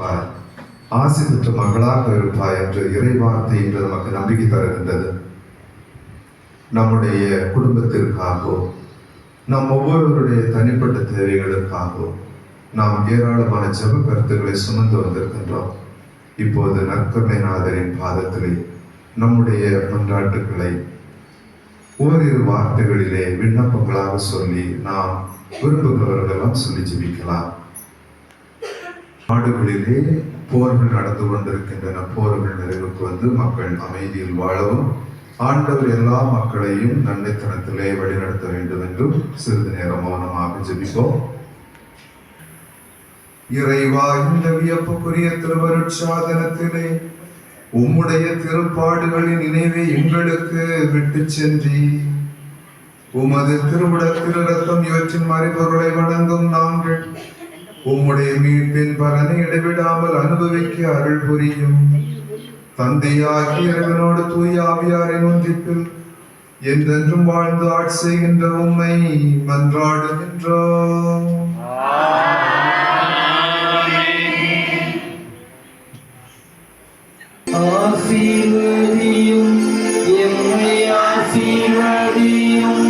இருப்பாய் ஆசை பெற்ற மகளாக இருப்பாய் என்று இறைவார்த்தை என்று நமக்கு நம்பிக்கை தருகின்றது. நம்முடைய குடும்பத்திற்காகவோ நம் ஒவ்வொருவருடைய தனிப்பட்ட தேவைகளுக்காகவோ நாம் ஏராளமான ஜப கருத்துக்களை சுமந்து வந்திருக்கின்றோம். இப்போது நற்கருணைநாதரின் பாதத்திலே நம்முடைய மன்றாட்டுக்களை ஓரிரு வார்த்தைகளிலே விண்ணப்பங்களாக சொல்லி நாம் விரும்புகிறவர்களெல்லாம் சொல்லி ஜெபிக்கலாம். நாடுகளிலே போர்கள் நடந்து கொண்டிருக்கின்றன. போர்கள் நிறைவுக்கு வந்து மக்கள் அமைதியில் வாழவும் ஆண்டவர் எல்லா மக்களையும் நன்மைத்தனத்திலே வழிநடத்த வேண்டும் என்றும் சிறிது நேரம் மௌனமாக ஜபிப்போம். இறைவா இந்த வியப்புக்குரிய திருவருட்சாதனத்திலே உம்முடைய திருப்பாடுகளின் நினைவை எங்களுக்கு விட்டு சென்றி உமது திருவிட திரு ரத்தம் இவற்றின் மறைபொருளை வழங்கும் நாங்கள் உம்முடைய மீட்பின் பலனை இடைவிடாமல் அனுபவிக்க அருள் புரியும். தந்தையாகி இறைவனோடு தூய ஆவியாரின் ஒன்றிப்பில் என்றென்றும் வாழ்ந்து ஆட்சி செய்கின்ற உம்மை மன்றாடுகின்றோம் ஆசீர்வதியும் எம்மை ஆசீர்வதியும் ஆசீர்வதியும்.